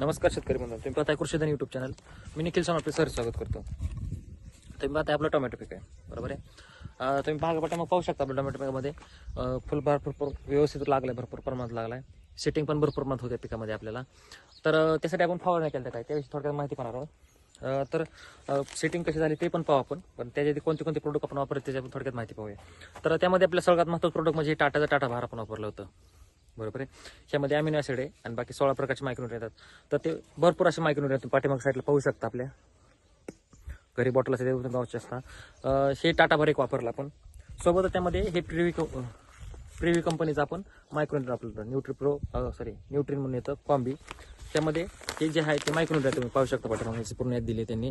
नमस्कार शेतकरी बंधू तुम्ही पाहताय कृषीधन युट्यूब चॅनल मी निखिल सर आपलं सर स्वागत करतो. तुम्ही पाहताय आपलं टोमॅटो पीक आहे बरोबर आहे? तुम्ही भागापट्या मग पाहू शकता आपल्या टोमॅटो पिकामध्ये. फुल फुलभार भरपूर व्यवस्थित लागलाय भरपूर प्रमाणात लागलाय. सेटिंग पण भरपूर प्रमाणात होते पिकामध्ये आपल्याला. तर त्यासाठी आपण फवारणी केलं काय? त्याविषयी थोडक्यात माहिती पाहणार आहोत. तर सेटिंग कशी झाली ते पण पाहू आपण. पण त्याच्यात कोणते कोणते प्रोडक्ट आपण वापरले त्याच्या थोडक्यात माहिती पाहूया. तर त्यामध्ये आपल्या सगळ्यात महत्त्वाचं प्रोडक्ट म्हणजे टाटाचा टाटा भार आपण वापरलं होतं. बरोबर आहे? ह्यामध्ये अमिनो ऍसिड आहे आणि बाकी सोळा प्रकारचे मायक्रोन येतात. तर ते भरपूर असे मायक्रोन येतात पाठीमाग साईडला पाहू शकता आपल्या. घरी बॉटल असेल ते गावचे असतात. हे टाटा भर एक वापरला आपण. सोबतच त्यामध्ये हे प्रिव्ही प्रिव्ही कंपनीचं आपण मायक्रोन आपल्याला न्यूट्री प्रो सॉरी न्यूट्रिन म्हणून येतं कॉम्बी त्यामध्ये हे जे आहे ते मायक्रोन तुम्ही पाहू शकता पाठीमाग. याची पूर्ण यात दिली त्यांनी.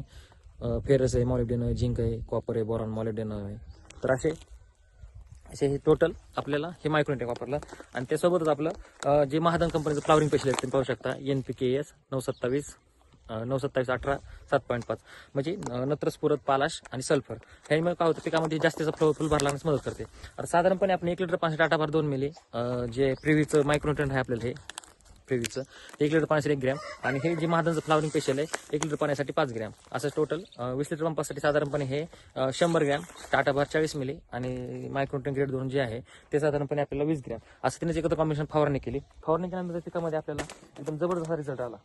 फेरस आहे मॉलिब्डेन आहे झिंक आहे कॉपर आहे बोरॉन मॉलिब्डेन आहे. तर असे असे हे टोटल आपल्याला हे मायक्रोटेक वापरलं. आणि त्यासोबतच आपलं जे महादन कंपनीचं फ्लावरिंग पेशल आहे ते पाहू शकता एन पी के एस नऊ सत्तावीस नऊ सत्तावीस अठरा सात पॉईंट पाच. म्हणजे नत्रस्फुरत पालाश आणि सल्फर. ह्यामुळे काय होतं पिकामध्ये जास्तीचा फ्लो फुल भर मदत करते. साधारणपणे आपण एक लिटर पाण्यासाठी टाटा भर दोन मिली जे प्रिव्हीचं मायक्रोटेंट आहे आपल्याला हे प्रिव्हीचं एक लिटर पाण्यासाठी एक ग्रॅम. आणि हे जे महादांचं फ्लावरिंग पेशल आहे एक लिटर पाण्यासाठी पाच ग्रॅम. असं टोटल वीस लिटर पंपासाठी साधारणपणे हे शंभर ग्रॅम. टाटा भार चाळीस मिली. आणि मायक्रोटेन ग्रेड दोन जे आहे ते साधारणपणे आपल्याला वीस ग्रॅम. असं तिने एकत्र कॉम्बिनेशन फवारणी केली. फवारणी केल्यानंतर पिकामध्ये आपल्याला एकदम जबरदस्त रिझल्ट आला.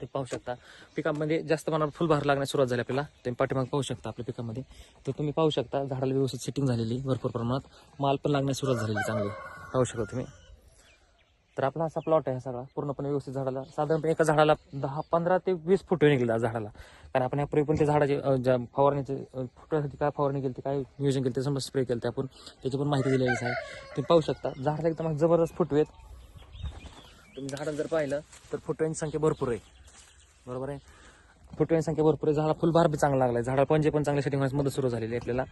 ते पाहू शकता. पिकामध्ये जास्त प्रमाणात फुलभार लागण्यास सुरुवात झाली आपल्याला. तुम्ही पाठीमाग पाहू शकता आपल्या पिकामध्ये. तर तुम्ही पाहू शकता झाडाला व्यवस्थित सेटिंग झालेली भरपूर प्रमाणात. माल पण लागण्यास सुरुवात झालेली चांगली. पाहू शकता तुम्ही. तर आपला असा प्लॉट आहे हा सगळा. पूर्णपणे व्यवस्थित झाडाला. साधारणपणे एका झाडाला दहा पंधरा ते वीस फुटे निघेल झाडाला. कारण आपण यापूर्वी पण ते झाडाचे ज्या फवारणीचे फुटासाठी काय फवारणी केली ते काय नियोजन केलं ते समजा स्प्रे केलं ते आपण. त्याची पण माहिती दिलेलीच आहे तुम्ही पाहू शकता. झाडाला एकदम जबरदस्त फुटवेत तुम्ही झाडं जर पाहिलं तर फुटव्यांची संख्या भरपूर आहे. बरोबर आहे? फुटव्यांची संख्या भरपूर आहे. झाडा फुलभार बी चांगला लागला आहे झाडा पंजे पण चांगल्या सेटिंग होण्यास मदत सुरू झालेली आहे आपल्याला.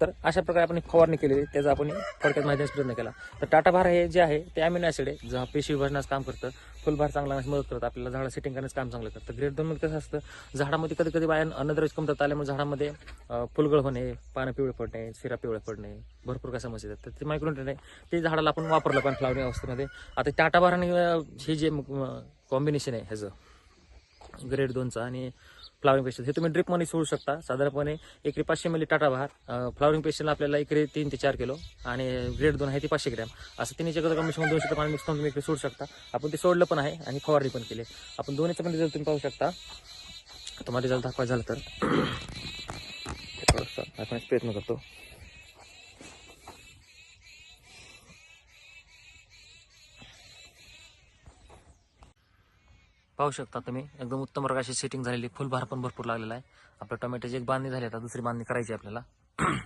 तर अशा प्रकारे आपण फवारणी केलेली त्याचा आपण थोडक्यात माहिती प्रयत्न केला. तर टाटा भार हे जे आहे ते अमिनो ॲसिड आहे जे पेशी विभाजनास काम करतं. फुलभार चांगला लागण्यास मदत करतं. आपल्याला झाडं सेटिंग करण्याचं काम चांगलं करतं. ग्रेट दोन कसं असतं झाडामध्ये कधी कधी बाया अन्नद्रव्य कमतरता आल्यामुळे झाडामध्ये फुलगळ होणे पानं पिवळे पडणे शिरा पिवळे पडणे भरपूर काय समस्या येतात. तर ते मायक्रोन्युट्रेन आहे. ते झाडाला आपण वापरलं पण फ्लावरिंग अवस्थेमध्ये आता टाटा भार आणि हे जे कॉम्बिनेशन आहे ह्याचं ग्रेड दोनचा आणि फ्लावरिंग पेशल हे तुम्ही ड्रिपमध्ये सोडू शकता. साधारणपणे एकरी पाचशे मिली टाटा भार. फ्लावरिंग पेशल आपल्याला एकरी तीन ते चार किलो आणि ग्रेड दोन आहे ते पाचशे ग्रॅम असं तिन्ही जगत कमिशन दोनशे लिटर पाणी मिक्स करून तुम्ही इकडे सोडू शकता. आपण ते सोडलं पण आहे आणि फवारणी पण केली आपण दोन्हीचं पण रिझल्ट तुम्ही पाहू शकता. तुम्हाला रिझल्ट दाखवायचा झालं तर. आपण प्रयत्न करतो. पाहू शकता तुम्ही. एकदम उत्तम प्रकारची सेटिंग झालेली. फुलभार पण भरपूर लागलेला आहे. आपल्या टोमॅटोची एक बांधणी झाली आता. दुसरी बांधणी करायची आपल्याला.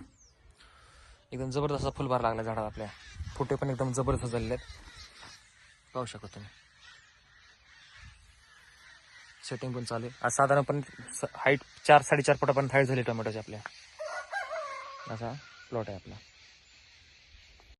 एकदम जबरदस्त फुलभार लागला झाडाला आपल्या. फुटे पण एकदम जबरदस्त झालेले आहेत. पाहू शकता तुम्ही. सेटिंग पण चालू आहे. आज साधारणपणे हाईट चार साडेचार फुटापर्यंत हाईट झाली टोमॅटोची आपल्या. असा प्लॉट आहे आपला.